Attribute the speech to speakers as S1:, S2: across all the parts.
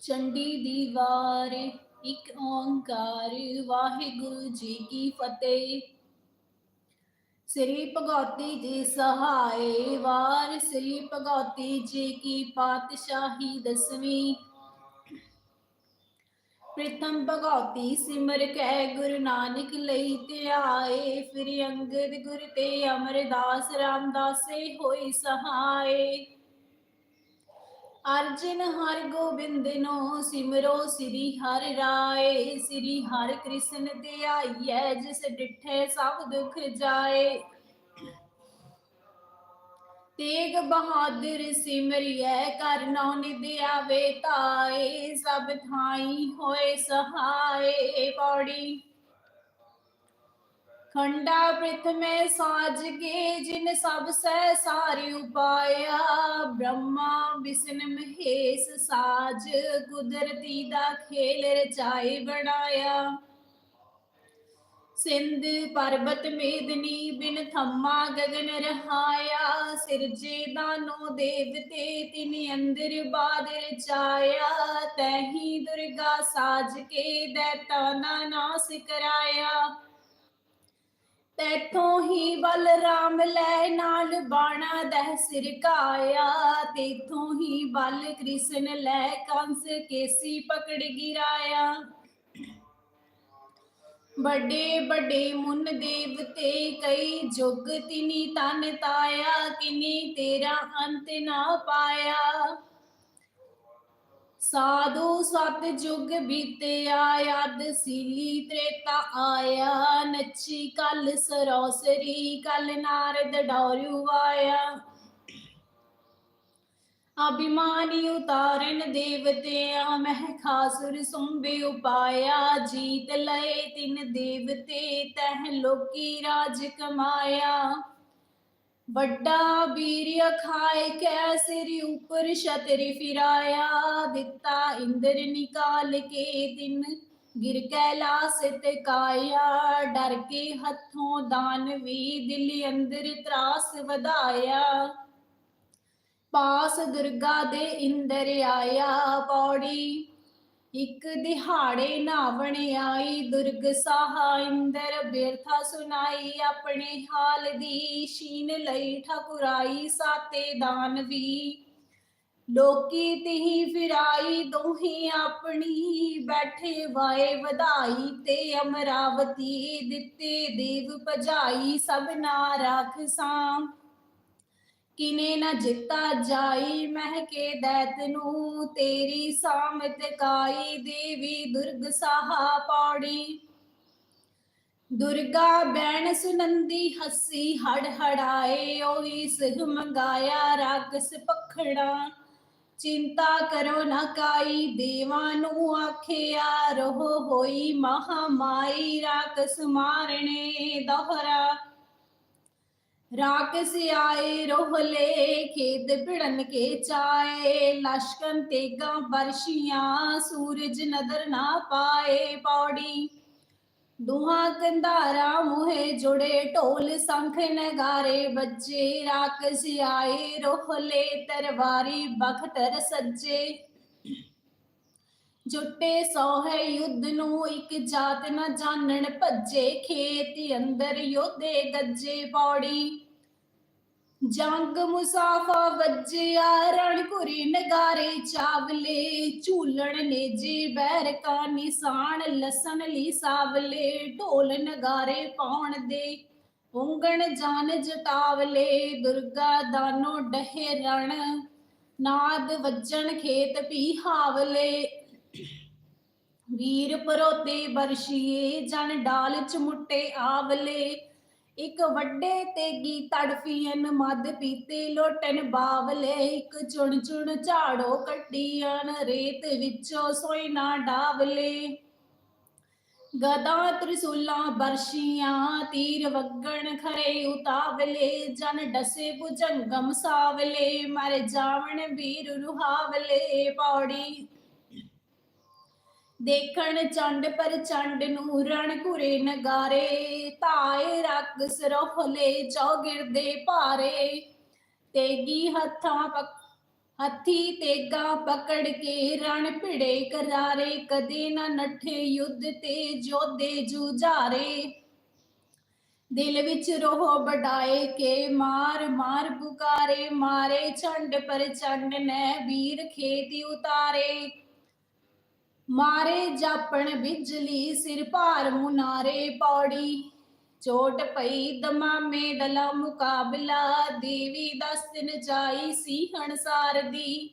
S1: ਚੰਡੀ ਦੀ ਵਾਰ ਇੱਕ ਓੰਕਾਰ, ਵਾਹਿਗੁਰੂ ਜੀ ਕੀ ਫਤਿਹ। ਸ੍ਰੀ ਭਗਵਤੀ ਜੀ ਸਹਾਏ, ਵਾਰ ਸ੍ਰੀ ਭਗਵਤੀ ਜੀ ਕੀ ਪਾਤਸ਼ਾਹੀ ਦਸਵੀਂ। ਪ੍ਰਥਮ ਭਗਵਤੀ ਸਿਮਰ ਕੈ ਗੁਰੂ ਨਾਨਕ ਲਈ ਧਿਆਏ, ਫਿਰ ਅੰਗਦ ਗੁਰ ਤੇ ਅਮਰਦਾਸ ਰਾਮਦਾਸੇ ਹੋਈ ਸਹਾਏ। ਅਰਜਨ ਹਰ ਗੋਬਿੰਦ ਨੋ ਸਿਮਰੋ, ਸ੍ਰੀ ਹਰਿ ਰਾਏ, ਸ੍ਰੀ ਹਰਿ ਕ੍ਰਿਸ਼ਨ ਧਿਆਈਐ ਜਿਸ ਡਿਠੇ ਸਭ ਦੁਖ ਜਾਏ। ਤੇਗ ਬਹਾਦਰ ਸਿਮਰਿਐ ਕਰ ਨੌ ਨਿਦਿਆ ਵੇ ਤਾਏ, ਸਭ ਥਾਈ ਹੋਏ ਸਹਾਏ, ਪੌੜੀ ਖੰਡਾ ਪ੍ਰਥਮੇ ਸਾਜ ਕੇ, ਜਿਨ ਸਭ ਸਹਿ ਸਾਰੀ ਉਪਾਇਆ। ਬ੍ਰਹਮਾ ਵਿਸ਼ਨ ਮਹੇਸ਼ ਸਾਜ, ਕੁਦਰਤੀ ਦਾ ਖੇਲ ਰਚਾਏ ਬਣਾਇਆ। ਸਿੰਧ ਪਰਬਤ ਮੇਦਨੀ ਬਿਨ ਥੰਮਾ ਗਗਨ ਰਹਾਇਆ। ਸਿਰਜੇ ਦਾਨੋ ਦੇਵਤੇ ਤਿਨ ਅੰਦਰ ਬਾਦ ਰਚਾਇਆ। ਤੈਹੀ ਦੁਰਗਾ ਸਾਜ ਕੇ ਦੈਤਾ ਨਾ ਨਾਸ ਕਰਾਇਆ। ਤੈਥੋਂ ਹੀ ਬਲਰਾਮ ਲੈ ਨਾਲ ਬਾਣਾ ਦਹਿ ਸਿਰ ਕਾਇਆ ਹੀ ਬਲ ਕ੍ਰਿਸ਼ਨ ਲੈ ਕੰਸ ਕੇਸੀ ਪਕੜ ਗਿਰਾਇਆ। ਵੱਡੇ ਵੱਡੇ ਮੁਨ ਦੇਵਤੇ ਕਈ ਜੁਗ ਤਿਨੀ ਤਨ ਤਾਇਆ, ਕਿਨੀ ਤੇਰਾ ਅੰਤ ਨਾ ਪਾਇਆ। ਸਾਧੂ ਸਤ ਜੁਗ ਬੀਤਿਆ ਯਾਦ ਸੀਲੀ ਤ੍ਰੇਤਾ ਆਇਆ, ਨੱਚੀ ਕਲ ਸਰੋਸਰੀ, ਕਲ ਨਾਰਦ ਡੌਰਿਉ ਆਇਆ। ਅਭਿਮਾਨੀ ਉਤਾਰਨ ਦੇਵਤਿਆਂ ਮਹਿ ਖਾਸੁਰ ਸੁੰਬੇ ਉਪਾਇਆ, ਜੀਤ ਲਏ ਤਿਨ ਦੇਵਤੇ, ਤਹ ਲੋਕੀ ਰਾਜ ਕਮਾਇਆ। ਵੱਡਾ ਵੀਰ ਖਾਏ ਕੈ ਸਿਰ ਉਪਰ ਛਤਰੀ ਫਿਰਾਇਆ, ਦਿੱਤਾ ਇੰਦਰ ਨਿਕਾਲ ਕੇ ਦਿਨ। ਗਿਰ ਕੈਲਾਸ ਤੇ ਕਾਇਆ, ਡਰ ਕੇ ਹੱਥੋਂ ਦਾਨਵੀ ਦਿਲ ਅੰਦਰ ਤਰਾਸ ਵਧਾਇਆ। ਪਾਸ ਦੁਰਗਾ ਦੇ ਇੰਦਰ ਆਇਆ, ਪੌੜੀ ਇਕ ਦਿਹਾੜੇ ਨਾਵਣ ਆਈ, ਦੁਰਗ ਸਾਹਾ ਇੰਦਰ ਬਿਰਥਾ ਸੁਨਾਈ ਆਪਣੇ ਹਾਲ ਦੀ ਸ਼ੀਨ ਲਈ ਠਕੁਰਾਈ, ਸਾਤੇ ਦਾਨਵੀ ਲੋਕੀ ਤਿਹੀ ਫਿਰਾਈ, ਦੋਹੀ ਆਪਣੀ ਬੈਠੇ ਵਾਏ ਵਧਾਈ ਤੇ ਅਮਰਾਵਤੀ ਦਿੱਤੇ ਦੇਵ ਭਜਾਈ ਸਭ ਨਾ ਰਾਖਸਾਂ। ਕਿਨੇ ਨਾ ਜਿੱਤਾ ਜਾਈ? ਮਹਿਕੇ ਦੈਤ ਨੂੰ ਤੇਰੀ ਸਾਮਤ ਕਾਈ? ਦੇਵੀ ਦੁਰਗ ਸਾਹਾ ਪੌੜੀ ਦੁਰਗਾ ਬੈਣ ਸੁਨੰਦੀ ਹੱਸੀ, ਹੜ ਹੜਾਏ, ਉਹੀ ਸਿਰ ਮੰਗਾਇਆ ਰਾਗਸ ਪਖੜਾ ਚਿੰਤਾ ਕਰੋ ਨਾ ਕਾਈ, ਦੇਵਾਂ ਨੂੰ ਆਖਿਆ, ਰਹੋ ਹੋਈ ਮਹਾਮਾਈ ਰਾਕਸ ਮਾਰਣੇ ਦੋਹਰਾ। ਰਾਕਸ ਆਏ ਰੋਹਲੇ ਖੇਦ ਭਿੜਨ ਕੇ ਚਾਏ ਲਸ਼ਕਨ ਤੇਗਾ ਬਰਸ਼ੀਆਂ, ਸੂਰਜ ਨਦਰ ਨਾ ਪਾਏ ਪੌੜੀ। ਦੁਹਾ ਕੰਧਾਰਾ ਮੁਹੇ ਜੁੜੇ, ਢੋਲ ਸੰਖ ਨਗਾਰੇ ਬੱਜੇ ਰਾਕਸ ਆਏ ਰੋਹਲੇ ਤਰਵਾਰੀ ਬਖਤਰ ਸੱਜੇ। ਜੁੱਟੇ ਸੋਹੇ ਯੁੱਧ ਨੂੰ ਇੱਕ ਜਾਤ ਨਾ ਜਾਣਨ ਭੱਜੇ ਖੇਤ ਅੰਦਰ ਯੋਧੇ ਗੱਜੇ ਪੌੜੀ। ਜੰਗ ਮੁਸਾਫਾ ਵੱਜਿਆ ਰਣਪੁਰੀ ਨਗਾਰੇ ਚਾਵਲੇ, ਝੂਲਣ ਨੇਜੇ ਬੈਰਕਾ ਨਿਸ਼ਾਨ ਲਸਣ ਲਈ ਸਾਵਲੇ, ਢੋਲ ਨਗਾਰੇ ਪਾਉਣ ਦੇ। ਉਂਗਣ ਜਾਨ ਜਟਾਵਲੇ, ਦੁਰਗਾ ਦਾਨੋ ਡਹੇ ਰਣ ਨਾਦ ਵੱਜਣ ਖੇਤ ਪੀ ਹਾਵਲੇ ਵੀਰ ਪਰੋਤੇ ਬਰਸ਼ੀਏ, ਜਨ ਡਾਲ ਚਮੁੱਟੇ ਆਵਲੇ। ਇੱਕ ਵੱਡੇ ਤੇਗੀ ਤੜਫੀਨ ਮਦ ਪੀਤੇ ਲੋਟਨ ਬਾਵਲੇ। ਇੱਕ ਚੁਣ ਚੁਣ ਝਾੜੋ ਕੱਟੀਆਂ ਰੇਤ ਵਿੱਚੋਂ ਸੋਈ ਨਾ ਡਾਵਲੇ। ਗਦਾ ਤ੍ਰਿਸੂਲਾਂ ਬਰਸ਼ੀਆਂ, ਤੀਰ ਵਗਣ ਖਰੇ ਉਤਾਵਲੇ। ਜਨ ਡਸੇ ਭੁਜੰਗਮ ਸਾਵਲੇ, ਮਰ ਜਾਵਣ ਵੀਰ ਰੁਹਾਵਲੇ। ਪੌੜੀ ਦੇਖਣ ਚੰਡ ਪਰ ਚੰਡ ਨੂੰ ਰਣ ਘੁਰੇ ਨਗਾਰੇ, ਧਾਏ ਰੱਗ ਸਰੋਹਲੇ ਚੌਗਿਰਦੇ ਭਾਰੇ। ਤੇਗੀ ਹੱਥਾਂ ਹੱਥੀ ਤੇਗਾ ਪਕੜ ਕੇ ਰਣ ਭਿੜੇ ਕਰਾਰੇ, ਕਦੇ ਨਾ ਨੱਠੇ ਯੁੱਧ ਤੇ ਜੋਧੇ ਜੁਝਾਰੇ। ਦਿਲ ਵਿੱਚ ਰੋਹ ਬਡਾਏ ਕੇ ਮਾਰ ਮਾਰ ਪੁਕਾਰੇ, ਮਾਰੇ ਚੰਡ ਪਰ ਚੰਡ ਨੇ ਵੀਰ ਖੇਤੀ ਉਤਾਰੇ। ਮਾਰੇ ਜਾਪਣ ਬਿਜਲੀ ਸਿਰ ਭਾਰ ਮੁਨਾਰੇ ਪੌੜੀ। ਚੋਟ ਪਈ ਦਮਾਮੇ ਦਲਾ ਮੁਕਾਬਲਾ, ਦੇਵੀ ਦਸਤਨ ਜਾਈ ਸੀ ਹਣਸਾਰ ਦੀ।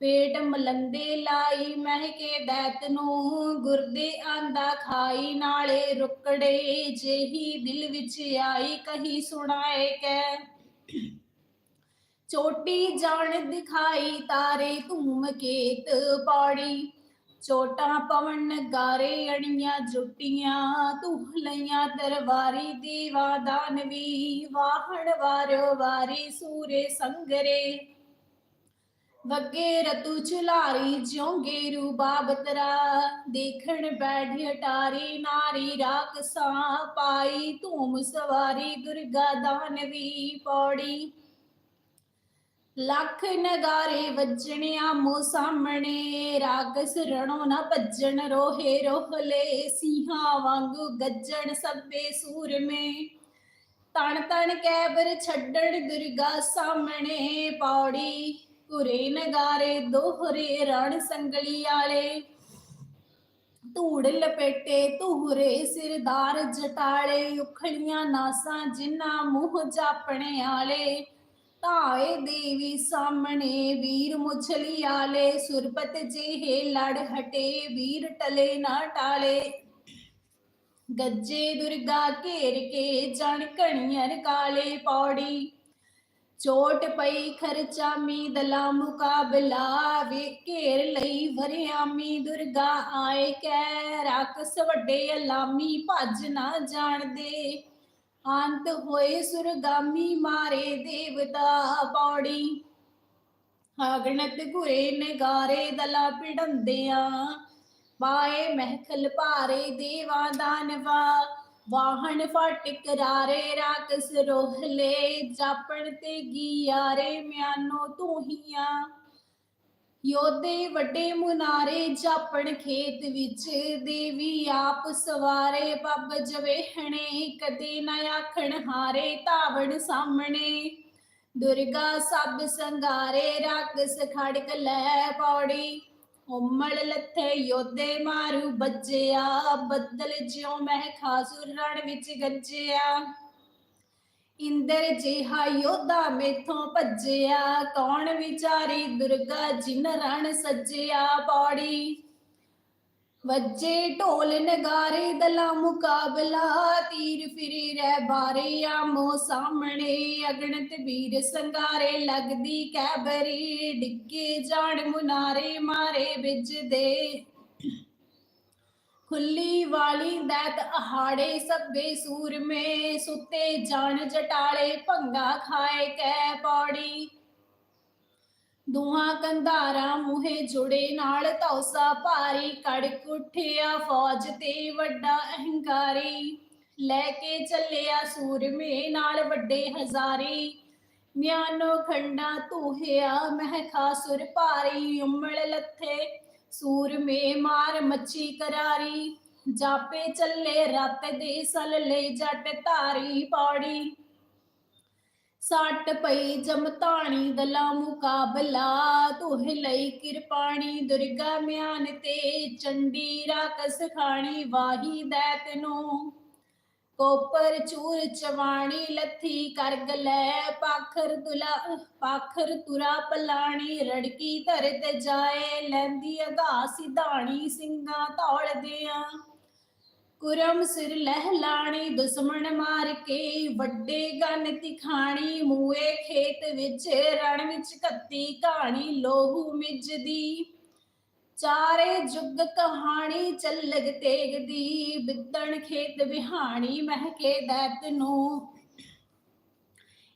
S1: ਪੇਟ ਮਲੰਦੇ ਲਾਈ ਮਹਿਕੇ ਦੈਤ ਨੂੰ ਗੁਰਦੇ ਆਂਦਾ ਖਾਈ ਨਾਲੇ ਰੁਕੜੇ, ਜਿਹੀ ਦਿਲ ਵਿੱਚ ਆਈ ਕਹੀ ਸੁਣਾਏ ਕੈ ਚੋਟੀ ਜਾਣ ਦਿਖਾਈ ਤਾਰੇ ਧੂਮ ਕੇਤ ਪੌੜੀ। ਚੋਟਾਂ ਪਵਨ ਗਾਰੇ ਅਣੀਆਂ ਜੁੱਟੀਆਂ ਤੂੰ ਲਈਆਂ ਦਰਬਾਰੀ ਦੀਵਾ ਦਾਨਵੀ ਵਾਹਣ ਵਾਰੋ ਵਾਰੀ ਸੂਰੇ ਸੰਗਰੇ। ਵੱਗੇ ਰਤੂ ਚੁਲਾਰੀ ਜਿਉਂਗੇ ਰੂਬਾਬ ਤਰਾ ਦੇਖਣ ਬੈਠ ਹਟਾਰੀ ਨਾਰੀ ਰਾਕਸਾਂ ਪਾਈ ਧੂਮ ਸਵਾਰੀ ਦੁਰਗਾ ਦਾਨਵੀ ਪੌੜੀ। ਲੱਖ ਨਗਾਰੇ ਵੱਜਣਿਆ ਮੋ ਸਾਹਮਣੇ, ਰਾਗਸ ਰਣੋ ਨਾ ਭੱਜਣ ਰੋਹੇ ਰੋਹਲੇ ਸਿੰਘਾਂ ਵਾਂਗੂ ਗੱਜਣ ਸਭੇ ਸੂਰਮੇ। ਤਣ ਤਣ ਕੈਬਰ ਛੱਡਣ ਦੁਰਗਾ ਸਾਹਮਣੇ, ਪੌੜੀ ਪੁਰੇ ਨਗਾਰੇ ਦੋਹਰੇ ਰਣ ਸੰਗਲੀ ਆਲੇ। ਧੂੜ ਲਪੇਟੇ ਧੂਰੇ ਸਿਰਦਾਰ ਜਟਾਲੇ ਉਖੜੀਆਂ ਨਾਸਾਂ ਜਿਨ੍ਹਾਂ ਮੂੰਹ ਜਾਪਣੇ ਆਲੇ। ਧਾਏ ਦੇਵੀ ਸਾਹਮਣੇ ਵੀਰ ਮੁਛਲੀ ਸੁਰਪਤ ਜਿਹੇ ਲੜ ਹਟੇ, ਵੀਰ ਟਲੇ ਨਾ ਟਾਲੇ। ਗੱਜੇ ਦੁਰਗਾ ਘੇਰ ਕੇ ਜਣ ਕਣੀਆਂ ਕਾਲੇ ਪੌੜੀ। ਚੋਟ ਪਈ ਖਰਚਾਮੀ ਦਲਾ ਮੁਕਾਬਲਾ, ਵੇ ਘੇਰ ਲਈ ਵਰਿਆਮੀ ਦੁਰਗਾ, ਆਏ ਕੈ ਰਾਕਸ ਵੱਡੇ ਅਲਾਮੀ, ਭੱਜ ਨਾ ਜਾਣਦੇ। ਅੰਤ ਹੋਏ ਸੁਰਗਾਮੀ ਮਾਰੇ ਦੇਵਤਾ ਪੌੜੀ। ਆਗਣਤ ਗੁਰੇ ਨਗਾਰੇ ਦਲਾ ਪਿੜੰਦਿਆਂ। ਪਾਏ ਮਹਿਕਲ ਭਾਰੇ ਦੇਵਾ ਦਾਨਵਾ। ਵਾਹਣ ਫਟ ਕਰਾਰੇ ਰਾਕਸ ਰੋਹਲੇ। ਜਾਪਣ ਤੇ ਗੀਆਰੇ ਮਿਆਨੋ ਤੂਹੀਆਂ ਯੋਧੇ ਵੱਡੇ ਮੁਨਾਰੇ ਜਾਪਣ ਖੇਤ ਵਿੱਚ, ਦੇਵੀ ਆਪ ਸਵਾਰੇ ਪੱਬ ਜਵੇਹਣੇ, ਕਦੇ ਨਾ ਆਖਣ ਹਾਰੇ ਧਾਵਣ ਸਾਹਮਣੇ। ਦੁਰਗਾ ਸਭ ਸੰਗਾਰੇ ਰਾਕਸ ਖੜਕ ਲੈ ਪੌੜੀ। ਉਮੜ ਲੱਥੇ ਯੋਧੇ ਮਾਰੂ ਬੱਜਿਆ, ਬੱਦਲ ਜਿਉ ਮਹਿ ਖਾਸੁਰ ਰਣ ਵਿੱਚ ਗੱਜਿਆ। ਇੰਦਰ ਜਿਹਾ ਯੋਧਾ ਮੇਥੋਂ ਭੱਜਿਆ, ਕੌਣ ਵਿਚਾਰੀ ਦੁਰਗਾ ਜਿਨ ਰਣ ਸੱਜਿਆ ਪੌੜੀ? ਵੱਜੇ ਢੋਲ ਨਗਾਰੇ ਦਲਾ ਮੁਕਾਬਲਾ, ਤੀਰ ਫਿਰੇ ਰਹਿ ਬਾਰੇ ਆਮੋ ਸਾਹਮਣੇ, ਅਗਣਤ ਵੀਰ ਸੰਗਾਰੇ ਲੱਗਦੀ ਕੈਬਰੀ, ਡਿੱਗੇ ਜਾਣ ਮੁਨਾਰੇ ਮਾਰੇ ਵਿੱਜਦੇ ਖੁੱਲੀ ਵਾਲੀ ਦੈਤ ਅਹਾੜੇ ਸਭੇ ਸੂਰਮੇ, ਸੁੱਤੇ ਜਾਣ ਜਟਾਲੇ, ਭੰਗਾ ਖਾਏ ਕੈ ਪੌੜੀ। ਦੁਹਾਂ ਕੰਧਾਰਾਂ ਮੂਹੇ ਜੁੜੇ ਨਾਲ ਤੌਸਾ ਭਾਰੀ, ਕੜਕ ਉੱਠਿਆ ਫੌਜ ਤੇ ਵੱਡਾ ਅਹੰਕਾਰੀ। ਲੈ ਕੇ ਚੱਲਿਆ ਸੂਰਮੇ ਨਾਲ ਵੱਡੇ ਹਜ਼ਾਰੀ। ਮਿਆਨੋ ਖੰਡਾ ਧੂਹਿਆ ਮਹਿਖਾ ਸੁਰ ਭਾਰੀ ਉਮੜ ਲੱਥੇ ਸੂਰਮੇ ਮਾਰ ਮੱਛੀ ਕਰਾਰੀ, ਜਾਪੇ ਚੱਲੇ ਰੱਤ ਦੇ ਸਲ ਲੈ ਜੱਟ ਧਾਰੀ ਪੌੜੀ। ਸੱਟ ਪਈ ਜਮਤਾਣੀ ਦਲਾ ਮੁਕਾਬਲਾ, ਤੁਹ ਲਈ ਕਿਰਪਾਣੀ ਦੁਰਗਾ ਮਿਆਨ ਤੇ ਚੰਡੀ ਰਾਕਸ ਸਖਾਣੀ ਵਾਹੀ ਦੈਤ ਨੂੰ। ਕੋਪਰ ਚੂਰ ਚਵਾਣੀ ਲੱਥੀ ਕਰਗ ਲੈ ਪਾਖਰ ਤੁਲਾ ਪਾਖਰ ਤੁਰਾ ਪਲਾਣੀ, ਰੜਕੀ ਧਰ ਤੇ ਜਾਏ, ਲੈਂਦੀ ਅਗਾ ਸਿਧਾਣੀ ਸਿੰਘਾਂ ਧੌਲਦਿਆਂ ਕੁਰਮ ਸਿਰ ਲਹਿਲਾਣੀ ਦੁਸ਼ਮਣ ਮਾਰ ਕੇ ਵੱਡੇ ਗਨ ਤਿਖਾਣੀ ਮੂਏ ਖੇਤ ਵਿੱਚ ਰਣ ਵਿੱਚ ਕੱਤੀ ਕਹਾਣੀ, ਲੋਹੂ ਮਿਜਦੀ। ਚਾਰੇ ਜੁਗ ਕਹਾਣੀ ਚੱਲਗ ਤੇਗ ਦੀ, ਬਿੱਦਣ ਖੇਤ ਵਿਹਾਣੀ ਮਹਿਕੇ ਦੈਤ ਨੂੰ।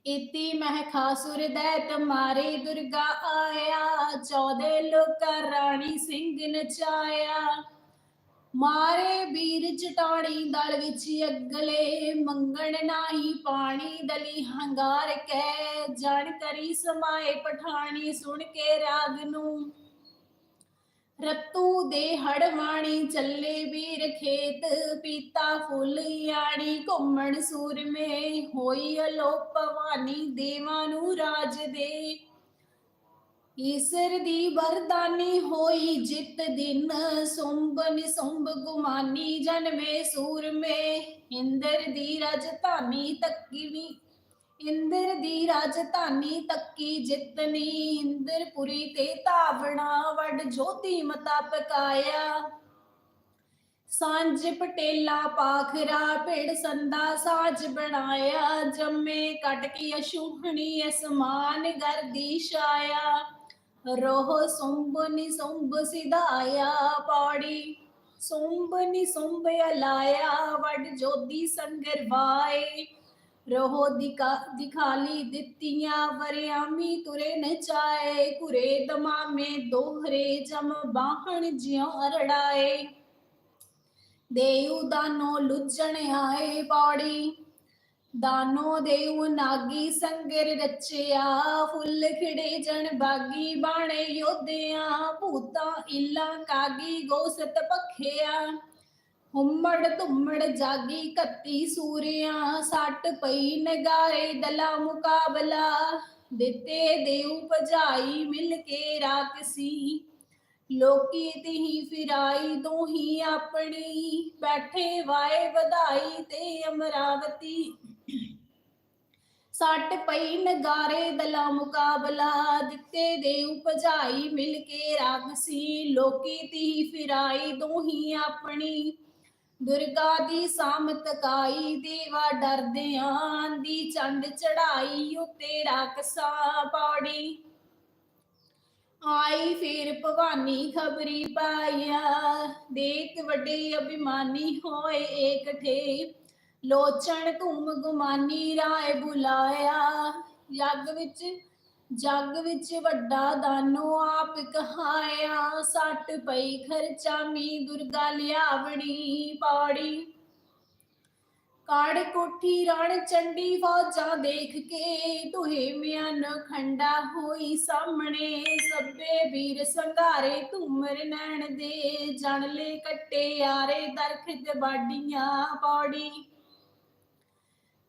S1: ਇਤੀ ਮਹਿ ਖਾਸੁਰ ਦੈਤ ਮਾਰੇ ਦੁਰਗਾ ਆਇਆ, ਚੌਦੇ ਲੋਕਾਂ ਰਾਣੀ ਸਿੰਘ ਨਚਾਇਆ। ਮਾਰੇ ਵੀਰ ਚਟਾਣੀ ਦਲ ਵਿੱਚ ਅਗਲੇ, ਮੰਗਣ ਨਾਹੀ ਪਾਣੀ ਦਲੀ ਹੰਗਾਰ ਕੈ ਜਾਣ ਕਰੀ ਸਮਾਏ ਪਠਾਣੀ ਸੁਣ ਕੇ ਰਾਗ ਨੂੰ। ਰਤੂ ਦੇ ਹੜਵਾਣੀ ਚੱਲੇ ਵੀਰ ਖੇਤ, ਪੀਤਾ ਫੁੱਲ ਯਾਣੀ ਘੁੰਮਣ ਸੂਰਮੇ, ਹੋਈ ਅਲੋਪ ਭਵਾਨੀ ਦੇਵਾਂ ਨੂੰ ਰਾਜ ਦੇ। ਈਸਰ ਦੀ ਵਰਦਾਨੀ ਹੋਈ ਜਿਤ ਦਿਨ ਸੁੰਭ ਨਿਸੁੰਭ ਗੁਮਾਨੀ ਜਨਮੇ ਸੂਰਮੇ। ਇੰਦਰ ਦੀ ਰਜਧਾਨੀ ਤੱਕੀਵੀ ਇੰਦਰ ਦੀ ਰਾਜਧਾਨੀ ਤੱਕੀ ਜਿਤਨੀ ਇੰਦਰਪੁਰੀ ਤੇ ਧਾਵਣਾ ਵੱਡ ਜੋਤੀ ਮਤਾ ਪਕਾਇਆ ਸਾਂਝ ਪਟੇਲਾ ਪਾਖਰਾ ਭੇੜ ਸੰਦਾ ਸਾਜ ਬਣਾਇਆ। ਜੰਮੇ ਕਟ ਕੀ ਅਸ਼ੂਹਣੀ ਅਸਮਾਨ ਗਰਦੀ ਛਾਇਆ। ਰੋਹ ਸੁੰਭ ਨੀ ਸੁੰਬ ਸਿਧਾਇਆ। ਪਾੜੀ ਸੁੰਭ ਨੀ ਸੁੰਬ ਅਲਾਇਆ। ਵੱਡ ਜੋਦੀ ਸੰਗਰਵਾਏ। ਰਹੋ ਦਿਖਾ ਦਿਖਾਲੀ ਦਿੱਤੀਆਂ, ਵਰਿਆਮੀ ਤੁਰੇ ਨਚਾਏ ਕੁਰੇ ਦਮਾਮੇ ਦੋਹਰੇ ਜਮ ਬਾਹਣ ਜਿਉ ਅਰੜਾਏ। ਦੇਉ ਦਾਨੋ ਲੁੱਜਣ ਆਏ ਪੌੜੀ, ਦਾਨੋ ਦੇਉ ਨਾਗੀ ਸੰਗਰ ਰਚਿਆ, ਫੁੱਲ ਖਿੜੇ ਜਣ ਬਾਗੀ ਬਾਣੇ ਯੋਧਿਆਂ, ਭੂਤਾਂ, ਇਲਾ, ਕਾਗੀ, ਗੋਸਤ ਪਖਿਆ ਹੁਮੜ ਧੁੰਮੜ ਜਾਗੀ ਕੱਤੀ ਸੂਰਿਆਂ, ਸੱਟ ਪਈ ਨਗਾਰੇ ਦਲਾ ਮੁਕਾਬਲਾ। ਦਿੱਤੇ ਦੇਉ ਭਜਾਈ ਮਿਲ ਕੇ ਰਾਕਸੀ ਲੋਕੀ ਤਿਹੀ ਫਿਰਾਈ ਤੂੰ ਆਪਣੀ। ਬੈਠੇ ਵਾਏ ਵਧਾਈ ਤੇ ਅਮਰਾਵਤੀ। ਸੱਟ ਪਈ ਨਗਾਰੇ ਦਲਾ ਮੁਕਾਬਲਾ। ਦਿੱਤੇ ਦੇਉ ਭਜਾਈ ਮਿਲ ਕੇ ਰਾਗਸੀ ਲੋਕੀ ਤੀ ਫਿਰਾਈ, ਦੋਹੀ ਆਪਣੀ। ਦੁਰਗਾ ਦੀ ਸਾਮਤ ਕਾਈ ਦੇਵਾ ਡਰਦਿਆਂ ਦੀ ਚੰਡ ਚੜਾਈ ਉਤੇ ਰਾਕਸਾ ਪੌੜੀ ਆਈ ਫੇਰ ਭਵਾਨੀ ਖਬਰੀ ਪਾਇਆ ਦੇਖ ਵੱਡੇ ਅਭਿਮਾਨੀ ਹੋਏ ਏਕਠੇ। ਲੋਚਣ ਧੂਮ ਗੁਮਾਨੀ ਰਾਏ ਬੁਲਾਇਆ ਜੱਗ ਵਿੱਚ ਜੱਗ ਵਿੱਚ ਵੱਡਾ ਦਾਨੋ ਆਪ ਕਹਾਇਆ, ਸੱਟ ਪਈ ਖਰਚਾਮੀ ਦੁਰਗਾ ਲਿਆਵਣੀ ਪੌੜੀ। ਕਾੜ ਕੋਠੀ ਰਣ ਚੰਡੀ ਫੌਜਾਂ ਦੇਖ ਕੇ ਤੁਹੇ ਮਿਆਨ ਖੰਡਾ ਹੋਈ ਸਾਹਮਣੇ ਸਭੇ ਵੀਰ ਸੰਘਾਰੇ ਧੂਮਰ ਨੈਣ ਦੇ ਜਣ ਲੈ ਕੱਟੇ ਯਾਰੇ ਦਰਖਤ ਬਾਡੀਆਂ ਪੌੜੀ।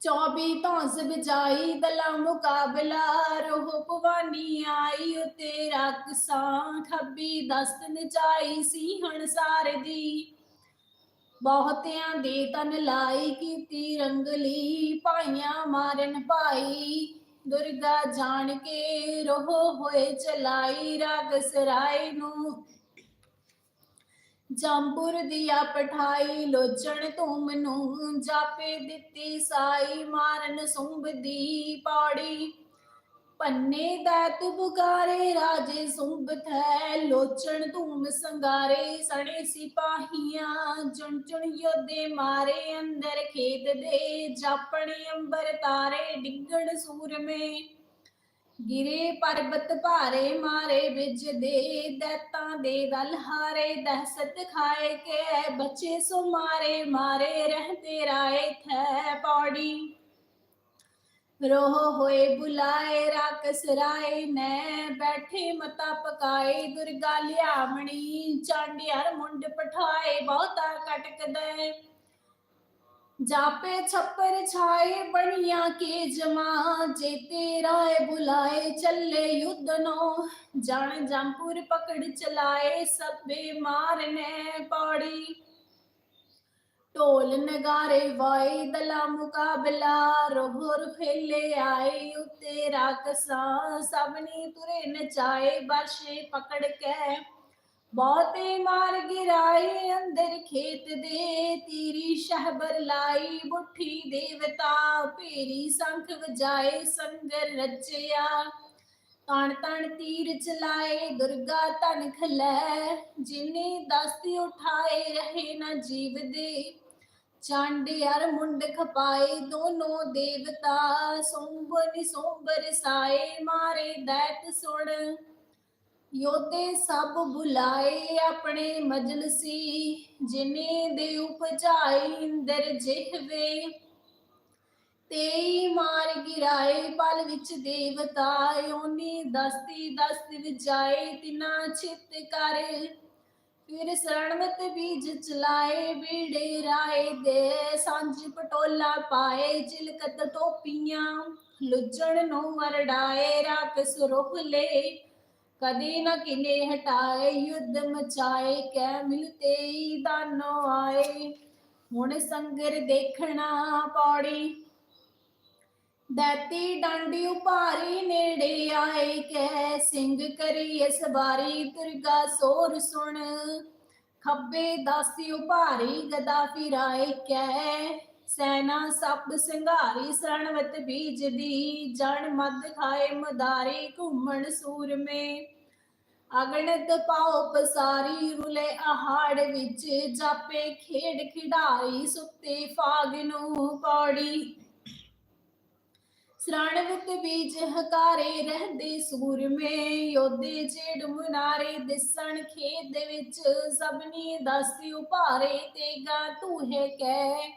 S1: ਚੌਬੀ ਧੌਂਸ ਬਜਾਈ, ਦਲਾ ਮੁਕਾਬਲਾ, ਰੋਹ ਭਵਾਨੀ ਆਈ, ਉਤੇ ਰਕਸਾਂ ਖੱਬੀ ਦਸਤ ਨਚਾਈ, ਸੀਹਣ ਸਾਰਦੀ ਬਹੁਤਿਆਂ ਦੇ ਤਨ ਲਾਈ, ਕੀਤੀ ਰੰਗਲੀ ਭਾਈਆਂ ਮਾਰਨ ਭਾਈ। ਦੁਰਗਾ ਜਾਣ ਕੇ ਰੋਹ ਹੋਏ ਚਲਾਈ, ਰਾਗ ਸਰਾਏ ਨੂੰ ਜੰਪੁਰ ਦੀਆ ਪਠਾਈ, ਲੋਚਣ ਧੂਮ ਨੂੰ ਜਾਪੇ ਦਿੱਤੀ ਸਾਈ, ਮਾਰਨ ਸੁੰਭ ਦੀ ਪੌੜੀ। ਪੰਨੇ ਦਾ ਤੁਬਕਾਰੇ ਰਾਜੇ ਸੁੰਭ ਥੈ, ਲੋਚਣ ਧੂਮ ਸੰਗਾਰੇ, ਸਣੇ ਸਿਪਾਹੀਆਂ ਚੁਣ ਚੁਣ ਯੋਧੇ ਮਾਰੇ, ਅੰਦਰ ਖੇਤ ਦੇ ਜਾਪਣੇ ਅੰਬਰ ਤਾਰੇ, ਡਿੱਗਣ ਸੂਰਮੇ। ਗਿਰੇ ਪਰਬਤ ਭਾਰੇ ਮਾਰੇ ਵਿਜ ਦੇ ਦੈਤਾਂ ਦੇ ਦਲ ਹਾਰੇ, ਦਹਸ਼ਤ ਖਾਏ ਕੇ ਬੱਚੇ ਸੋ ਮਾਰੇ ਮਾਰੇ ਰਹਤੇ ਰਾਏ ਥੈ ਪੌੜੀ। ਰੋਹ ਹੋਏ ਬੁਲਾਏ, ਰਾਕਸ ਰਾਏ, ਨੇ ਬੈਠੇ ਮਤਾ ਪਕਾਏ, ਦੁਰਗਾ ਲਿਆਵਣੀ ਚਾਂਡਿਆਰ ਮੁੰਡ ਪਠਾਏ, ਬਹੁਤਾ ਕਟਕਦੇ। ਜਾਪੇ ਛੱਪਰ ਛਾਏ ਬਣੀਆਂ ਕੇ ਜਮਾ ਜੇ ਰਾਏ ਬੁਲਾਏ ਚੱਲੇ ਯੁੱਧ ਨੋ ਜਾਣ ਜੰਪੁਰ ਪਕੜ ਚਲਾਏ ਸਭੇ ਮਾਰਨੇ ਪੌੜੀ ਢੋਲ ਨਗਾਰੇ ਵਾਏ ਦਲਾ ਮੁਕਾਬਲਾ ਰੋਹਰ ਫੇਲੇ ਆਏ ਉਤੇ ਰਾਕਸਾਂ ਸਭਨੀ ਤੁਰੇ ਨਚਾਏ ਬਰਸ਼ੇ ਪਕੜ ਕੇ ਬਹੁਤੇ ਮਾਰ ਗਿਰਾਏ ਅੰਦਰ ਖੇਤ ਦੇ, ਤੀਰੀ ਸ਼ਹਬਰ ਲਾਈ ਮੁੱਠੀ ਦੇਵਤਾ, ਭੇਰੀ ਸੰਖ ਵਜਾਏ ਸੰਗਰ ਰਚਿਆ। ਤਣ ਤਣ ਤੀਰ ਚਲਾਏ ਦੁਰਗਾ ਤਨ ਖਲੈ, ਜਿਨੇ ਦਸਤੀ ਉਠਾਏ ਰਹੇ ਨਾ ਜੀਵ ਦੇ। ਚੰਡ ਯਰ ਮੁੰਡ ਖਪਾਏ ਦੋਨੋਂ ਦੇਵਤਾ ਸੋਂਬ ਨਿਸੋਂਬ ਸਾਏ, ਮਾਰੇ ਦੈਤ ਸੁਣ। ਯੋਧੇ ਸਭ ਬੁਲਾਏ ਆਪਣੇ ਮਜਲਸੀ, ਜਿਨੇ ਦੇ ਉਪਜਾਈ ਇੰਦਰ ਜਿਹਵੇ। ਤੇਈ ਮਾਰ ਗਿਰਾਏ ਪਲ ਵਿੱਚ ਦੇਵਤਾ, ਓਨੀ ਦਸਤੀ ਦਸਤ ਵਿਜਾਏ ਤਿਨਾ ਚਿਤ ਕਰ। ਫਿਰ ਸਰਣਵਤ ਬੀਜ ਚਲਾਏ ਬੀੜੇ ਰਾਏ ਦੇ, ਸਾਂਝ ਪਟੋਲਾ ਪਾਏ ਜਿਲਕਤ ਟੋਪੀਆਂ, ਲੁੱਜਣ ਨੂੰ ਵਰਡਾਏ ਰਾਕ ਲੈ ਕਦੇ ਨਾ ਕਿਨੇ ਹਟਾਏ, ਯੁੱਧ ਮਚਾਏ, ਕਹਿ ਮਿਲਤੇ ਹੀ ਦਾਨੋ ਆਏ। ਹੁਣ ਸੰਗਰ ਦੇਖਣਾ ਪੌੜੀ, ਦਾਤੀ ਡਾਂਡੀ ਉਪਾਰੀ ਨੇੜੇ ਆਏ। ਕਹਿ ਸਿੰਘ ਕਰੀ ਇਸ ਵਾਰੀ ਦੁਰਗਾ ਸੋਰ ਸੁਣ। ਖੱਬੇ ਦਾਸੀ ਉਪਾਰੀ ਗਦਾ ਫਿਰਾਏ। ਕਹਿ ਸੈਨਾ ਸੱਪ ਸੰਘਾਰੀ, ਸਰਣਵਤ ਬੀਜ ਦੀ ਜਣ ਮਦ ਖਾਏ, ਮਦਾਰੀ ਘੁੰਮਣ ਸੂਰਮੇ। ਅਗਣਤ ਪਾਉ ਪਸਾਰੀ ਰੁਲੇ ਆਹਾੜ ਵਿੱਚ, ਜਾਪੇ ਖੇਡ ਖਿਡਾਰੀ ਸੁੱਤੇ ਫਾਗ ਨੂੰ ਪੌੜੀ। ਸਰਾਣਵਤ ਬੀਜ ਹਕਾਰੇ ਰਹਿੰਦੇ ਸੂਰਮੇ, ਯੋਧੇ ਜੇੜ ਮੁਨਾਰੇ ਦਿਸਣ ਖੇਤ ਦੇ ਵਿੱਚ, ਸਭਨੀ ਦਸਤੀ ਉਪਾਰੇ ਤੇ ਗਾ ਤੂਹੇ ਕਹਿ।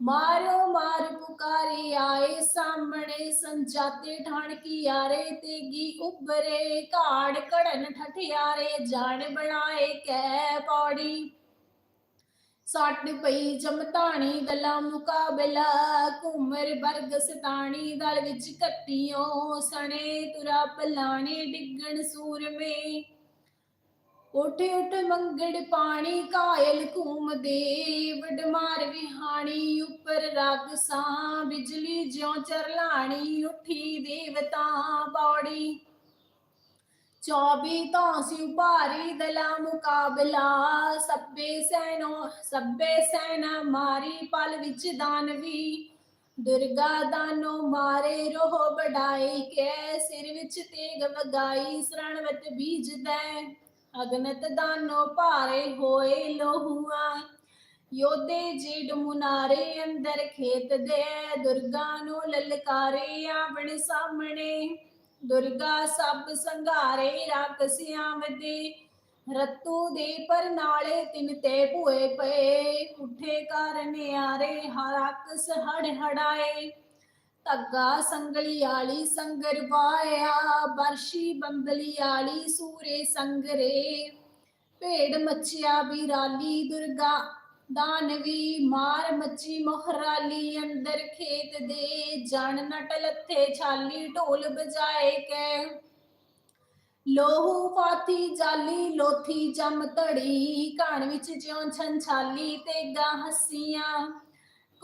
S1: ਮਾਰੋ ਮਾਰ ਪੁਕਾਰੇ, ਆਏ ਸਾਹਮਣੇ, ਸੰਜਾਤੇ ਠਾਣ ਕੀ ਯਾਰੇ ਤੇਗੀ ਉੱਭਰੇ, ਘਾੜ ਘੜਨ ਠਠਿਆਰੇ, ਜਾਣ ਬਣਾਏ ਕੈ ਪੌੜੀ। ਸੱਟ ਪਈ ਜਮਤਾਣੀ ਦਲਾ ਮੁਕਾਬਲਾ, ਘੁਮਰ ਬਰਗ ਸਤਾਣੀ, ਦਲ ਵਿੱਚ ਕੱਟੀਓ ਸਣੇ, ਤੁਰਾ ਪਲਾਣੇ ਡਿੱਗਣ ਸੂਰਮੇ। ਉੱਠ ਉੱਠ ਮੰਗੜ ਪਾਣੀ ਕਾਇਲ ਘੂਮਦੇ ਵਡਮਾਰ ਵਿਹਾਣੀ, ਉੱਪਰ ਰਾਗਸਾਂ ਬਿਜਲੀ ਜਿਉ ਚਰਲਾਣੀ, ਉੱਠੀ ਦੇਵਤਾ ਪੌੜੀ ਚੌਬੀ ਤੋਂ ਸਿਉ ਭਾਰੀ ਦਲਾ ਮੁਕਾਬਲਾ, ਸੱਬੇ ਸੈਨੋ ਸੱਬੇ ਸੈਨਾ ਮਾਰੀ ਪਲ ਵਿੱਚ ਦਾਨਵੀ ਦੁਰਗਾ ਦਾਨੋ ਮਾਰੇ ਰੋਹ ਬੜਾਈ ਕੈ ਸਿਰ ਵਿੱਚ ਤੇਗ ਵਗਾਈ, ਸਰਣਵਤ ਬੀਜਦਾ। ਅਗਨਤ ਦਾਨੋ ਭਾਰੇ ਹੋਏ ਲੋਹੂਆ, ਯੋਧੇ ਜੀਡ ਮੁਨਾਰੇ ਅੰਦਰ ਖੇਤ ਦੇ, ਦੁਰਗਾ ਨੂੰ ਲਲਕਾਰੇ ਆਪਣੇ ਸਾਹਮਣੇ। ਦੁਰਗਾ ਸਭ ਸੰਘਾਰੇ ਰਾਕਸਿਆਂ ਵਦੇ, ਰਤੂ ਦੇ ਪਰ ਨਾਲੇ ਤਿੰਨ ਤੇ ਭੂਏ ਪਏ। ਉੱਠੇ ਕਰਨ ਆਰੇ ਹਰਾਕਸ ਹੜ ਹੜਾਏ ਧੱਗਾ ਸੰਗਲੀ ਆਲੀ ਸੰਗਰ ਪਾਇਆ ਬਰਸ਼ੀ ਬੰਦਲੀ ਆਲੀ ਸੂਰੇ ਸੰਗਰੇ। ਭੇੜ ਮੱਛਿਆ ਬਿਰਾਲੀ ਦੁਰਗਾ ਦਾਨਵੀ ਮਾਰ ਮੱਚੀ ਮੋਹਰਾਲੀ, ਅੰਦਰ ਖੇਤ ਦੇ ਜਣ ਨਟ ਲੱਥੇ, ਛਾਲੀ ਢੋਲ ਬਜਾਏ ਕੈ। ਲੋਹੂ ਫਾਤੀ ਜਾਲੀ, ਲੋਥੀ ਜਮ ਧੜੀ, ਘਣ ਵਿੱਚ ਜਿਉਂ ਛੰਛਾਲੀ ਤੇ ਗਾ ਹੱਸੀਆਂ।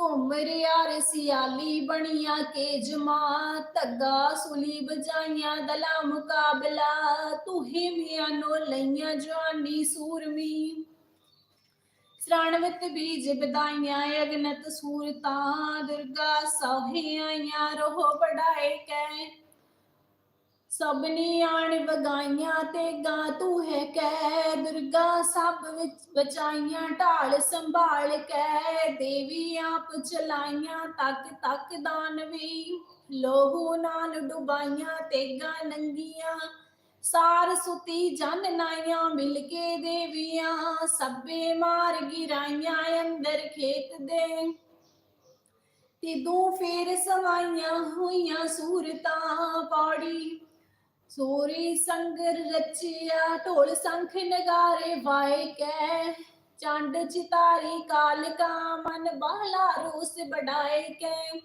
S1: ਘੁੰਮ ਰਿਆ ਰਸਿਆਲੀ ਬਣੀਆਂ ਕੇ ਜਮਾ ਧੱਗਾ ਸੁਲੀ ਬਜਾਈਆਂ ਦਲਾ ਮੁਕਾਬਲਾ। ਤੂੰ ਮੀਆਂ ਨੋ ਲਈਆਂ ਜਵਾਨੀ ਸੂਰਮੀ। ਸਰਾਣਵਤ ਬੀਜ ਬਦਾਈਆਂ ਅਗਨਤ ਸੂਰਤਾਂ, ਦੁਰਗਾ ਸੋਹੇ ਆਈਆਂ, ਰੋਹ ਬੜਾਏ ਕੈ। ਸਭਨੀ ਆਣ ਵਗਾਈਆਂ ਤੇ ਗਾ ਤੂੰ ਹੈ ਕਹਿ, ਦੁਰਗਾ ਸਭ ਵਿੱਚ ਬਚਾਈਆਂ, ਢਾਲ ਸੰਭਾਲ ਕੈ ਦੇਵੀ ਆਪ ਚਲਾਈਆਂ, ਤੱਕ ਤੱਕ ਦਾਨਵੀ ਲੋਹੂ ਨਾਲ ਡੁਬਾਈਆਂ ਤੇ ਨੰਗੀਆਂ, ਸਾਰ ਸੁਤੀ ਜਨ ਨਾਈਆਂ, ਮਿਲ ਕੇ ਦੇਵੀਆਂ, ਸਭੇ ਮਾਰ ਗਿਰਾਈਆਂ, ਅੰਦਰ ਖੇਤ ਦੇ। ਤੇ ਦੋ ਫੇਰ ਸਵਾਈਆਂ ਹੋਈਆਂ ਸੂਰਤਾਂ, ਪੌੜੀ ਸੋਰੀ ਸੰਗ ਰਚਿਆ, ਢੋਲ ਸੰਖ ਨਗਾਰੇ ਵਾਏ ਕੈ ਚੰਡ ਚਿਤਾਰੀ ਕਾਲਕਾ ਮਨ ਬਾਲਾ ਰੋਸ ਬੜਾਏ ਕੈ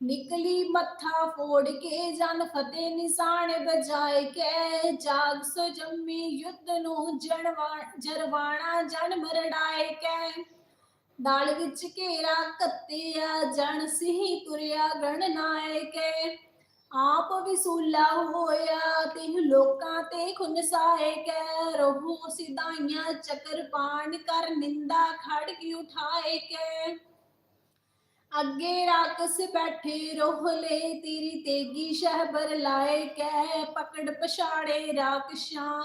S1: ਨਿਕਲੀ ਮੱਥਾ ਫੋੜ ਕੇ ਜਨ ਫਤਿਹ ਨਿਸ਼ਾਨ ਬਜਾਏ ਕੈ ਜਾਗ ਸੋ ਜੰਮੀ ਯੁੱਧ ਨੂੰ ਜਣਵਾ, ਜਰਵਾਣਾ, ਜਨ ਮਰੜਾਏ ਕੈ ਦਾਲ ਵਿੱਚ ਘੇਰਾ ਕੱਤਿਆ, ਜਨ ਸਿਹੀ ਤੁਰਿਆ ਗਣ ਨਾਇਕੇ ਆਪ ਵਿਸੂਲਾ ਹੋਇਆ, ਤਿਨ ਲੋਕਾਂ ਤੇ ਖੁਨਸਾਏ ਕੈ ਰਹੂ ਸਿਧਾਈਆਂ ਚੱਕਰ ਪਾਣ ਕਰ, ਨਿੰਦਾ ਖੜ ਕੀ ਉਠਾਏ ਕੈ ਅੱਗੇ ਰਾਕਸ ਬੈਠੇ ਰੋਹਲੇ ਤੇਰੀ ਤੇਗੀ ਸ਼ਹਿਬਰ ਲਾਏ ਕੈ ਪਕੜ ਪਛਾੜੇ ਰਾਕਸ਼ਾਂ,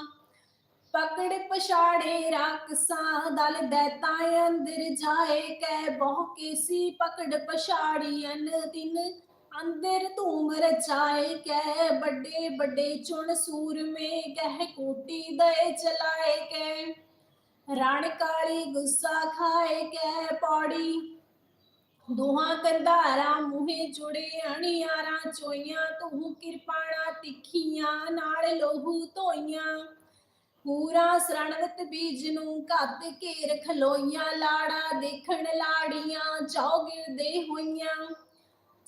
S1: ਪਕੜ ਪਛਾੜੇ ਰਾਕਸਾਂ, ਦਲ ਦੈਤਾਂ ਅੰਦਰ ਜਾਏ ਕੈ ਬਹੁ ਕੇਸੀ ਪਕੜ ਪਛਾੜੀਆਂ ਤਿੰਨ ਅੰਦਰ ਧੂਮ ਰਚਾਏ ਕੈ ਵੱਡੇ ਵੱਡੇ ਚੁਣ ਸੂਰ ਮੇ ਕੋਟੀ ਦਏ ਚਲਾਏ ਕੈ ਰਣ ਕਾਲੀ ਗੁੱਸਾ ਖਾਏ ਕੈ ਪੌੜੀ ਦੋਹਾਂ ਕੰਧਾਰਾਂ ਮੂਹੇ ਜੁੜੇ, ਅਣਿਆਰਾਂ ਚੋਈਆਂ, ਤੂੰ ਕਿਰਪਾਣਾ ਤਿੱਖੀਆਂ, ਨਾਲ ਲੋਹੂ ਧੋਈਆਂ, ਪੂਰਾ ਸਰਣਵਤ ਬੀਜ ਨੂੰ ਘੱਤ ਘੇਰ ਖਲੋਈਆਂ, ਲਾੜਾ ਦੇਖਣ ਲਾੜੀਆਂ, ਚੌਗਿਰਦੇ ਹੋਈਆਂ।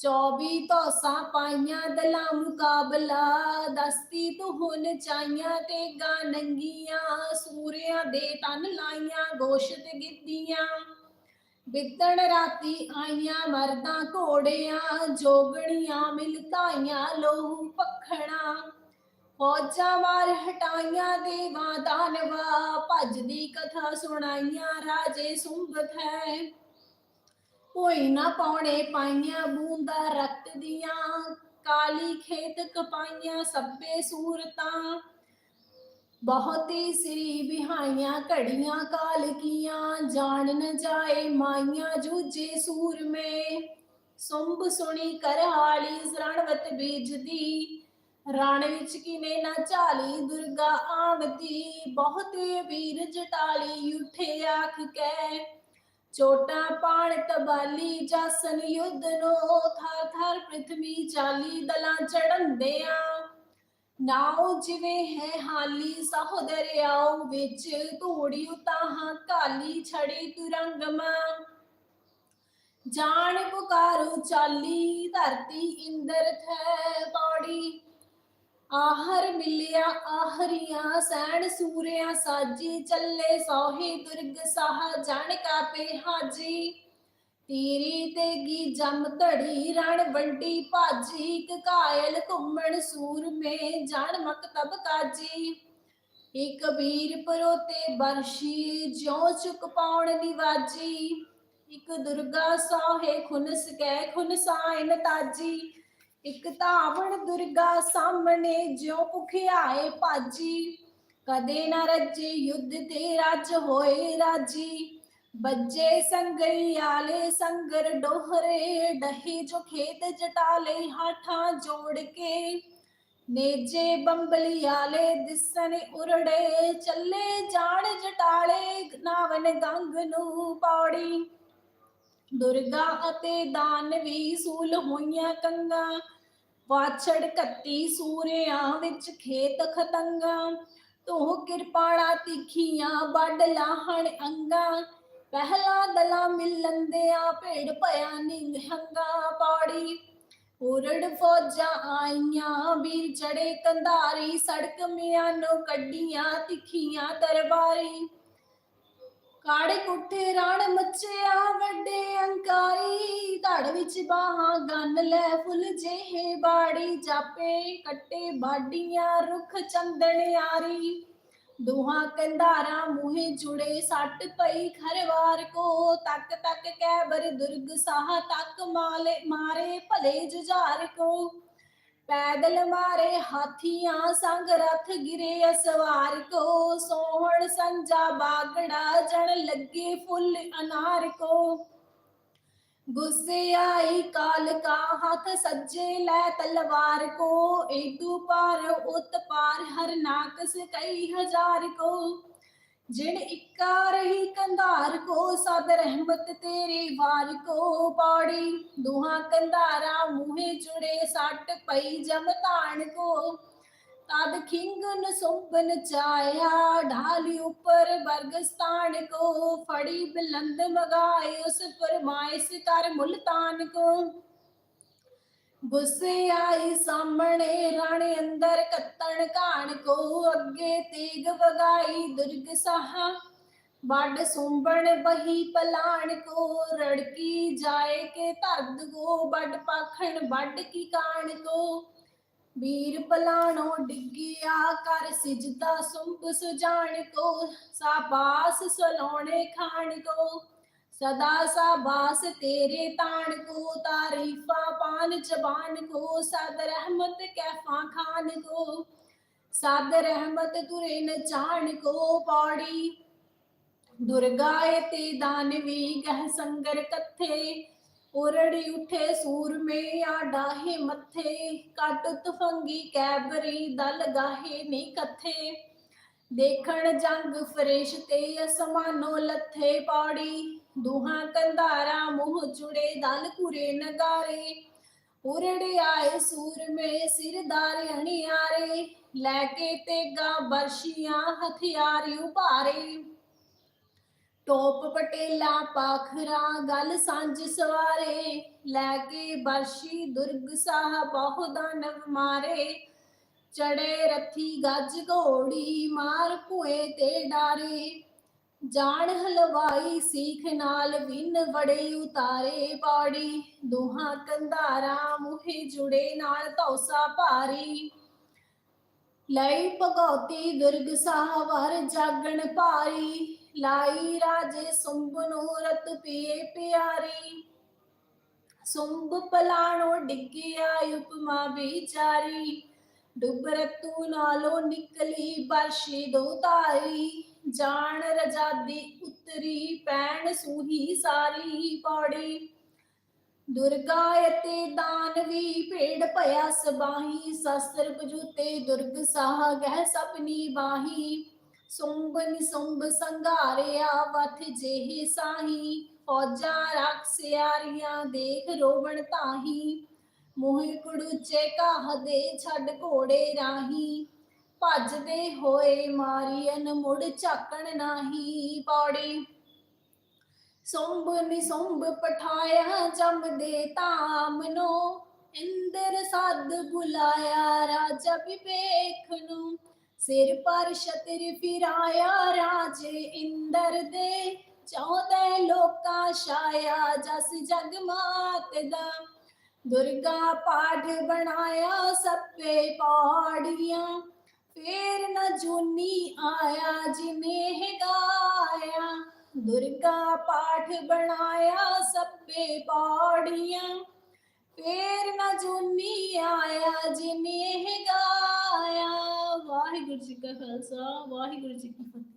S1: 24 ਤੋਸਾਂ ਪਾਈਆਂ ਦਲਾ ਮੁਕਾਬਲਾ, ਦਸਤੀ ਤੂੰ ਹੁਣ ਚਾਈਆਂ ਤੇ ਗਾ ਨੰਗੀਆਂ, ਸੂਰਿਆਂ ਦੇ ਤਨ ਲਾਈਆਂ ਗੋਸ਼ਤ ਗਿੱਦੀਆਂ ਬਿੱਤਣ ਰਾਤੀ ਆਈਆਂ ਮਰਦਾਂ ਘੋੜਿਆਂ, ਜੋਗਣੀਆਂ ਮਿਲਤਾਈਆਂ ਲੋਹੂ ਪਖਣਾ ਫੌਜਾਂ ਮਾਰ ਹਟਾਈਆਂ ਦੇਵਾ ਦਾਨਵਾ ਭੱਜਦੀ ਕਥਾ ਸੁਣਾਈਆਂ ਰਾਜੇ ਸੁੰਬਤ ਹੈ। ਹੋਈ ਨਾ ਪਾਉਣੇ ਪਾਈਆਂ ਬੂੰਦਾ ਰਕਤ ਦੀਆਂ, ਕਾਲੀ ਖੇਤ ਕਪਾਈਆਂ ਸੱਬੇ ਸੂਰਤਾਂ। ਬਹੁਤੀ ਸ੍ਰੀ ਬਿਹਾਈਆਂ ਘੜੀਆਂ ਕਾਲ ਕੀਆਂ, ਜਾਣ ਨ ਜਾਏ ਮਾਈਆਂ ਜੂਝੇ ਸੂਰਮੇ। ਸੁੰਭ ਸੁਣੀ ਕਰਹਾਲੀ ਰਣਵਤ ਬੀਜਦੀ, ਰਣ ਵਿੱਚ ਕਿਨੇ ਨਾ ਝਾਲੀ ਦੁਰਗਾ ਆਵਤੀ ਬਹੁਤੇ ਵੀਰ ਜਟਾਲੀ, ਉਠੇ ਆਖ ਕੈ ਚੋਟਾਂ ਪਾਣ ਤਬਾਲੀ, ਜਾਸਨ ਯੁੱਧ ਨੋ, ਥਰ ਥਰ ਪ੍ਰithvi ਚਾਲੀ ਦਲਾਂ ਚੜੰਦਿਆਂ ਨਾਉ ਜਿਵੇਂ ਹੈ ਹਾਲੀ, ਸਹੁ ਆਉ ਵਿੱਚ ਧੂੜੀ ਉਤਾਹਾਂ, ਕਾਲੀ ਛੜੀ ਤੁਰੰਗਮਾ। ਜਾਣ ਪੁਕਾਰੂ ਚਾਲੀ, ਧਰਤੀ ਇੰਦਰ ਥੈ ਪੌੜੀ ਆਹਰ ਮਿਲਿਆ, ਆਹਰੀਆਂ ਸੈਣ ਸੂਰਿਆਂ ਸਾਜੀ, ਚੱਲੇ ਸੋਹੀ ਦੁਰਗ ਸਾਹ, ਜਣ ਕਾਪੇ ਹਾਜੀ। ਤੀਰੀ ਤੇ ਗੀ ਜਮ ਧੜੀ, ਰਣ ਵੰਡੀ ਭਾਜੀ, ਇੱਕ ਘੁੰਮਣ ਸੂਰ ਮੇ, ਜਣ ਮਕਤਬ ਕਾਜੀ। ਇੱਕ ਵੀਰ ਪਰੋਤੇ ਬਰਸ਼ੀ, ਜਿਉ ਚੁਕ ਪਾਉਣ ਨਿਵਾਜੀ। ਇੱਕ ਦੁਰਗਾ ਸੋਹੇ ਖੁਨਸ ਕੈ, ਖੁਨਸਾਇਨ ਤਾਜੀ। ਇੱਕ ਧਾਵਣ ਦੁਰਗਾ ਸਾਹਮਣੇ ਜਿਉ ਭੁਖਿਆਏ ਭਾਜੀ। ਕਦੇ ਨਾ ਰੱਜੇ ਯੁੱਧ ਤੇ ਰਾਜ ਹੋਏ ਰਾਜੀ। ਬੱਜੇ ਸੰਗਈ ਸੰਗਰ ਡੋਹਰੇ, ਡਹੇ ਜੋ ਖੇਤ ਜਟਾਲੇ ਹਾਠਾਂ ਜੋੜ ਕੇ। ਨੇਜੇ ਬੰਬਲੀ ਆਲੇ ਦਿਸਣ ਉਰੜੇ, ਚੱਲੇ ਜਾਣ ਜਟਾਲੇ ਨਾਵਨ ਗੰਗ ਨੂੰ ਪੌੜੀ। ਦੁਰਗਾ ਅਤੇ ਦਾਨਵੀ ਸੂਲ ਹੋਈਆਂ ਕੰਗਾ ਵਾਛੜ ਕੱਤੀ ਸੂਰਿਆਂ ਵਿੱਚ ਖੇਤ ਖਤੰਗਾ ਤੂੰ ਕਿਰਪਾਣਾ ਤਿੱਖੀਆਂ ਵੱਡ ਲਾਹਣ ਅੰਗਾ, ਪਹਿਲਾ ਦਲਾ ਮਿਲੰਦਿਆਂ ਭੇੜ ਭਇਆ ਨਿਹੰਗਾ ਪਾੜੀ। ਉਰੜ ਫੌਜਾਂ ਆਈਆਂ, ਵੀਰ ਚੜੇ ਕੰਧਾਰੀ, ਸੜਕ ਮਿਆਂ ਨੂੰ ਕੱਢੀਆਂ ਤਿੱਖੀਆਂ ਦਰਬਾਰੀ ਕਾੜੇ ਕੁੱਠੇ ਰਣ ਮੱਚਿਆ, ਵੱਡੇ ਅੰਕਾਰੀ। ਧੜ ਵਿੱਚ ਬਾਹਾਂ, ਗੰਨ ਲੈ ਫੁੱਲ ਜਿਹੇ ਬਾੜੀ। ਜਾਪੇ ਕੱਟੇ ਬਾਡੀਆਂ, ਰੁੱਖ ਚੰਦਣਿਆਰੀ ਦੋਹਾਂ ਕੰਧਾਰਾਂ ਮੂਹੇ ਜੁੜੇ, ਸੱਟ ਪਈ ਖਰਵਾਰ ਕੋ। ਤੱਕ ਤੱਕ ਕੈਬਰ ਦੁਰਗ ਸਾਹ ਤੱਕ ਮਾਲੇ ਮਾਰੇ ਭਲੇ ਜੁਝਾਰ ਕੋ। ਪੈਦਲ ਮਾਰੇ ਹਾਥੀਆਂ ਸੰਗ ਰਥ ਗਿਰੇ ਅਸਵਾਰ ਕੋ, ਸੋਹਣ ਸੰਜਾ ਬਾਗੜਾ ਜਣ ਲੱਗੇ ਫੁੱਲ ਅਨਾਰ ਕੋ। ਗੁੱਸੇ ਆਈ ਕਾਲ ਕਾ ਹੱਥ ਸੱਜੇ ਲੈ ਤਲਵਾਰ ਕੋ ਏਦੂ ਪਾਰ ਉਤ ਪਾਰ ਹਰ ਨਾਕਸ ਕਈ ਹਜ਼ਾਰ ਕੋ। ਜਿਣ ਇੱਕਾ ਰਹੀ ਕੰਧਾਰ ਕੋ, ਸਦ ਰਹਿਮਤ ਤੇਰੀ ਵਾਰ ਕੋ ਪੌੜੀ। ਦੁਹਾਂ ਕੰਧਾਰਾ ਮੂਹੇ ਜੁੜੇ, ਸੱਟ ਪਈ ਜਮ ਤਾਣ ਕੋ। ਤਦ ਖਿੰਗਨ ਸੁੰਬਨ ਚਾਇਆ, ਢਾਲੀ ਉਪਰ ਬਰਗਸਤਾਨ ਕੋ। ਫੜੀ ਬਲੰਦ ਮਗਾਏ, ਉਸ ਫਰਮਾਇਸ਼ ਕਰ ਮੁਲਤਾਨ ਕੋ। ਗੁੱਸੇ ਆਈ ਸਾਹਮਣੇ ਰਣ ਅੰਦਰ ਕੱਤਣ ਘਾਣ ਕੋ ਅੱਗੇ ਤੇਗ ਵਗਾਈ ਦੁਰਗ ਸਾਹਾ। ਵੱਡ ਸੁੰਬਣ ਬਹੀ ਪਲਾਣ ਕੋ ਰੜਕੀ ਜਾਏ ਕੇ ਧਰਦ ਕੋ ਵੱਡ ਪਾਖਣ ਵੱਡ ਕੀ ਕਾਣ ਕੋ। ਵੀਰ ਪਲਾਣੋ ਡਿੱਗਿਆ ਕਰ ਸਿਜਦਾ ਸੁੰਬ ਸੁਜਾਨ ਕੋ, ਸਾਬਾਸ ਸਲੋਣੇ ਖਾਣ ਕੋ। ਸਦਾ ਸਾਬਾਸ ਤੇਰੇ ਤਾਣ ਕੋ, ਤਾਰੀਫਾ ਪਾਨ ਜ਼ਬਾਨ ਕੋ ਸਦ ਰਹਿਮਤ ਕੈਫਾਂ ਖਾਨ ਕੋ ਸਦ ਰਹਿਮਤ ਤੁਰੇ ਨ ਕੋ, ਪੌੜੀ ਦੁਰਗਾਏ ਤੇ ਦਾਨਵੀ ਗਹਿ ਸੰਗਰ ਕੱਥੇ, ਉਰੜੀ ਉਠੇ ਸੂਰਮੇ ਆ ਡਾਹੇ ਮੱਥੇ, ਕੱਟ ਤਫੰਗੀ ਕੈਬਰੀ ਦਲ ਗਾਹੇ ਨੀ ਕਥੇ, ਦੇਖਣ ਜੰਗ ਫਰਿਸ਼ਤੇ ਅਸਮਾਨੋ ਲੱਥੇ ਪੌੜੀ ਦੁਹਾਂ ਕੰਧਾਰਾ ਮੂੰਹ ਜੁੜੇ, ਦਲ ਕੁਰੇ ਨਗਾਰੇ। ਉਰੜੇ ਆਏ ਸੂਰਮੇ ਸਿਰਦਾਰ ਅਣਿਆਰੇ, ਲੈ ਕੇ ਤੇਗਾ ਬਰਸ਼ੀਆਂ ਹਥਿਆਰ ਉਭਾਰੇ। ਟੋਪ ਪਟੇਲਾ ਪਾਖਰਾ ਗੱਲ ਸਾਂਝ ਸਵਾਰੇ, ਲੈ ਕੇ ਬਰਸ਼ੀ ਦੁਰਗ ਸਾਹ ਬਹੁ ਦਾਨਵ ਮਾਰੇ। ਚੜੇ ਰੱਥੀ ਗੱਜ ਘੋੜੀ ਮਾਰ ਭੂਏ ਤੇ ਡਾਰੇ। ਜਾਣ ਹਲਵਾਈ ਸੀਖ ਨਾਲ ਵਿਨ ਵੜੇ ਉਤਾਰੇ ਪੌੜੀ, ਦੋਹਾਂ ਕੰਧਾਰਾਂ ਮੁਹੇ ਜੁੜੇ ਨਾਲ ਤੌਸਾ ਭਾਰੀ। ਲਈ ਭਗਉਤੀ ਦੁਰਗ ਸਾਹਵਰ ਜਾਗਣ ਭਾਰੀ, ਲਾਈ ਰਾਜੇ ਸੁੰਭ ਨੂੰ ਰਤ ਪੀਏ ਪਿਆਰੀ। ਸੁੰਭ ਪਲਾਣੋ ਡਿੱਗਿਆ ਉਪਮਾ ਵਿਚਾਰੀ, ਡੁੱਬ ਰਤੂ ਨਾਲੋਂ ਨਿਕਲੀ ਬਰਸ਼ੀ ਦੋ ਤਾਰੀ ਜਾਣ ਰਜਾਦੀ ਉਤਰੀ, ਪੈਣ ਸੂਹੀ ਸਾਰੀ ਪੌੜੀ। ਦੁਰਗਾ ਅਤੇ ਦਾਨਵੀ ਭੇੜ ਭਇਆ ਸਬਾਹੀ ਸ਼ਸਤਰ ਬਜੂਤੇ ਦੁਰਗ ਸਾਹ ਗਹਿ ਸਪਨੀ ਬਾਹੀ। ਸੁੰਭ ਨਿਸੁੰਭ ਸੰਘਾਰਿਆ, ਵਥ ਜਿਹੇ ਸਾਹੀ। ਫੌਜਾਂ ਰਾਖਸਿਆਰੀਆਂ ਦੇਖ ਰੋਵਣ ਤਾਹੀ। ਮੋਹਿ ਕੁੜੂਚੇ ਕਾਹਦੇ ਛੱਡ ਘੋੜੇ ਰਾਹੀ। ਭੱਜਦੇ ਹੋਏ ਮਾਰੀਅਨ ਮੁੜ ਝਾਕਣ ਨਾਹੀ ਪੌੜੀ। ਨੀ ਨਿਸੁੰਭ ਪਠਾਇਆ ਜੰਮਦੇ ਤਾਮਨੋ ਇੰਦਰ ਸੱਦ ਬੁਲਾਇਆ ਰਾਜਾ ਵਿਵੇਖ ਨੂੰ। ਸਿਰ ਪਰ ਛਤਰ ਫਿਰਾਇਆ ਰਾਜੇ ਇੰਦਰ ਦੇ। ਚੌਦੇ ਲੋਕਾਂ ਛਾਇਆ ਜਸ ਜਗ ਮਾਤ ਦਾ। ਦੁਰਗਾ ਪਾਠ ਬਣਾਇਆ ਸੱਪੇ ਪੌੜੀਆਂ ਫੇਰ ਨ ਜੂਨੀ ਆਇਆ ਜਿਨੇ ਗਾਇਆ। ਦੁਰਗਾ ਪਾਠ ਬਣਾਇਆ ਸੱਪੇ ਪੌੜੀਆਂ। ਫੇਰ ਨਾ ਜੂਨੀ ਆਇਆ ਜਿਵੇਂ ਗਾਇਆ। ਵਾਹਿਗੁਰੂ ਜੀ ਕਾ ਖਾਲਸਾ, ਵਾਹਿਗੁਰੂ ਜੀ ਕੀ ਫਤਿਹ।